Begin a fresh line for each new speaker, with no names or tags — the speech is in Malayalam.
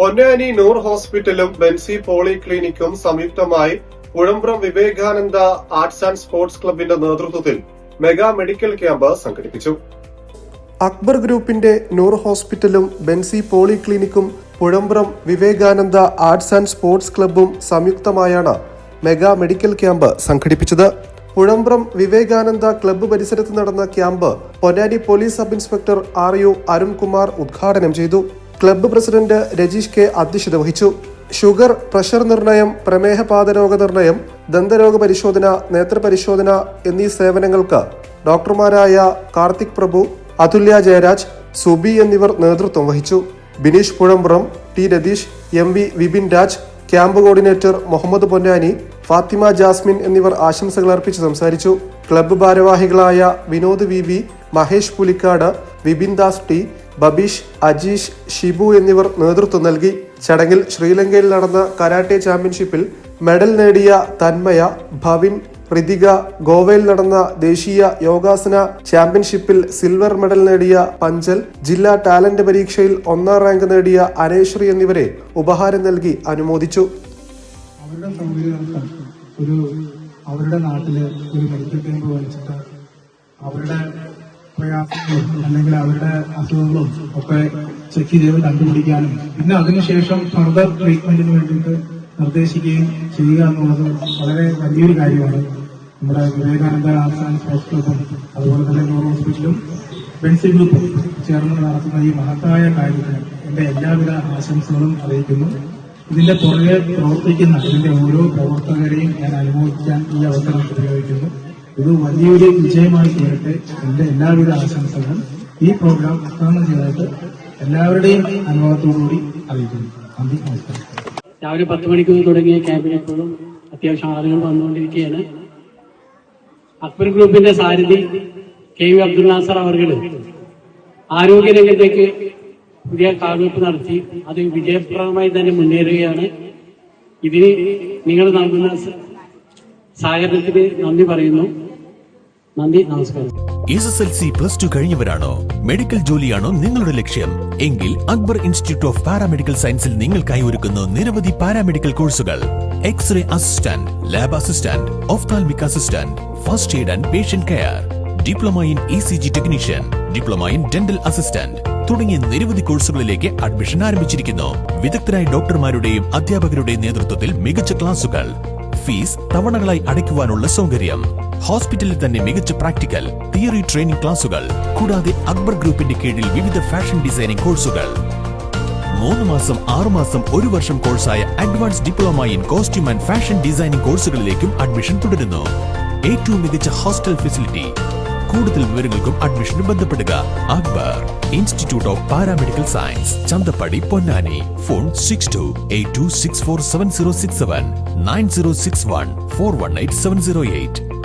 പൊന്നാനി നൂർ ഹോസ്പിറ്റലും ബെൻസി പോളി ക്ലിനിക്കും സംയുക്തമായി Kuzhambram Vivekananda arts and sports ക്ലബിന്റെ നേതൃത്വത്തിൽ മെഗാ മെഡിക്കൽ ക്യാമ്പ് സംഘടിപ്പിച്ചു. അക്ബർ ഗ്രൂപ്പിന്റെ നൂർ ഹോസ്പിറ്റലും Benzy poly ക്ലിനിക്കും Puzhambram Vivekananda arts and sports ക്ലബും സംയുക്തമായാണ് മെഗാ മെഡിക്കൽ ക്യാമ്പ് സംഘടിപ്പിച്ചത്. പുഴമ്പ്രം വിവേകാനന്ദ ക്ലബ്ബ് പരിസരത്ത് നടന്ന camp Ponnani police sub inspector R U Arunkumar ഉദ്ഘാടനം ചെയ്തു. ക്ലബ്ബ് പ്രസിഡന്റ് രജീഷ് കെ അധ്യക്ഷത വഹിച്ചു. ഷുഗർ പ്രഷർ നിർണയം പ്രമേഹപാത രോഗ നിർണയം ദന്തരോഗ പരിശോധന നേത്രപരിശോധന എന്നീ സേവനങ്ങൾക്ക് ഡോക്ടർമാരായ കാർത്തിക് പ്രഭു അതുല്യ ജയരാജ് സുബി എന്നിവർ നേതൃത്വം വഹിച്ചു. Bineesh Puzhambram T Ratheesh M V Vipin Raj camp coordinator Muhammad Ponnani Fathima Jasmin എന്നിവർ ആശംസകൾ അർപ്പിച്ച് സംസാരിച്ചു. ക്ലബ്ബ് ഭാരവാഹികളായ Vinod V V Mahesh Pulikkad Vipin Das T Babeesh Ajeesh Shibu എന്നിവർ നേതൃത്വം നൽകി. ചടങ്ങിൽ ശ്രീലങ്കയിൽ നടന്ന കരാട്ടെ ചാമ്പ്യൻഷിപ്പിൽ മെഡൽ നേടിയ തന്മയ ഭവിൻ ഋതിക ഗോവയിൽ നടന്ന ദേശീയ യോഗാസന ചാമ്പ്യൻഷിപ്പിൽ സിൽവർ മെഡൽ നേടിയ പഞ്ചൽ ജില്ലാ ടാലന്റ് പരീക്ഷയിൽ ഒന്നാം റാങ്ക് നേടിയ അനേശ്വരി എന്നിവരെ ഉപഹാരം നൽകി അനുമോദിച്ചു.
അവരുടെ അവരുടെ നാട്ടിലെ ഒരു മെഡിക്കൽ ക്യാമ്പ് വലിച്ചിട്ട് അവരുടെ പ്രയാസങ്ങളും അല്ലെങ്കിൽ അവരുടെ അസുഖങ്ങളും ഒക്കെ ചെക്ക് ചെയ്ത് കണ്ടുപിടിക്കാനും. പിന്നെ അതിനുശേഷം ഫർദർ ട്രീറ്റ്മെന്റിന് വേണ്ടിയിട്ട് നിർദ്ദേശിക്കുകയും ചെയ്യുക എന്നുള്ളത് വളരെ വലിയൊരു കാര്യമാണ്. നമ്മുടെ വിവേകാനന്ദ ആർട്സ് ക്ലബും അതുപോലെ തന്നെ നോർ ഹോസ്പിറ്റലും ബെൻസി ഗ്രൂപ്പും ചേർന്ന് നടത്തുന്ന ഈ മഹത്തായ കാര്യത്തിന് എന്റെ എല്ലാവിധ ആശംസകളും അറിയിക്കുന്നു. ഇതിന്റെ പുറകെ പ്രവർത്തിക്കുന്ന ഇതിന്റെ ഓരോ പ്രവർത്തകരെയും ഞാൻ അനുമോദിക്കാൻ ഈ അവസരം ഉപയോഗിക്കുന്നു. ഇത് വലിയൊരു വിജയമായി തീരട്ടെ എന്റെ എല്ലാവിധ ആശംസകളും ഈ പ്രോഗ്രാം ഉദ്ഘാടനം ചെയ്തായിട്ട് എല്ലാവരുടെയും അനുഭവത്തോടുകൂടി അറിയിക്കുന്നു. നന്ദി നമസ്കാരം.
രാവിലെ പത്ത് മണിക്ക് തുടങ്ങിയ ക്യാമ്പിന് എപ്പോഴും അത്യാവശ്യം ആളുകൾ വന്നുകൊണ്ടിരിക്കുകയാണ്. അക്ബർ ഗ്രൂപ്പിന്റെ സാരഥി കെ വി അബ്ദുൽ നാസർ അവർ ആരോഗ്യ രംഗത്തേക്ക് പുതിയ കാൽവെപ്പ് നടത്തി അത് വിജയപ്രദമായി തന്നെ മുന്നേറുകയാണ്. ഇതിന് നിങ്ങൾ നൽകുന്ന സഹകരണത്തിന് നന്ദി പറയുന്നു. നന്ദി നമസ്കാരം.
S S L C plus two കഴിഞ്ഞവരാണോ? Medical ജോലിയാണോ നിങ്ങളുടെ ലക്ഷ്യം? എങ്കിൽ അക്ബർ ഇൻസ്റ്റിറ്റ്യൂട്ട് ഓഫ് പാരാമെഡിക്കൽ സയൻസിൽ നിങ്ങൾക്കായി ഒരുക്കുന്നു നിരവധി പാരാമെഡിക്കൽ കോഴ്സുകൾ x ray assistant lab assistant ophthalmic assistant first aid and patient care diploma in E C G technician diploma in dental assistant തുടങ്ങിയ നിരവധി കോഴ്സുകളിലേക്ക് അഡ്മിഷൻ ആരംഭിച്ചിരിക്കുന്നു. വിദഗ്ധരായ ഡോക്ടർമാരുടെയും അധ്യാപകരുടെയും നേതൃത്വത്തിൽ മികച്ച ക്ലാസുകൾ ഫീസ് തവണകളായി അടയ്ക്കുവാനുള്ള സൗകര്യം. ഹോസ്പിറ്റലിൽ തന്നെ മികച്ച പ്രാക്ടിക്കൽ തിയറി ട്രെയിനിംഗ് ക്ലാസുകൾ കൂടാതെ അക്ബർ ഗ്രൂപ്പിന്റെ കീഴിൽ വിവിധ ഫാഷൻ ഡിസൈനിംഗ് കോഴ്സുകൾ. മൂന്ന് മാസം ആറു മാസം ഒരു വർഷം കോഴ്സായ advance diploma in costume and fashion designing കോഴ്സുകളിലേക്കും admission തുടരുന്നു. ഏറ്റവും മികച്ച ഹോസ്റ്റൽ ഫെസിലിറ്റി. കൂടുതൽ വിവരങ്ങൾക്കും അഡ്മിഷന് ബന്ധപ്പെടുക. Akbar institute of paramedical science Chanthappadi Ponnani. Phone six two eight two six four seven zero six seven nine zero six one four one eight seven zero eight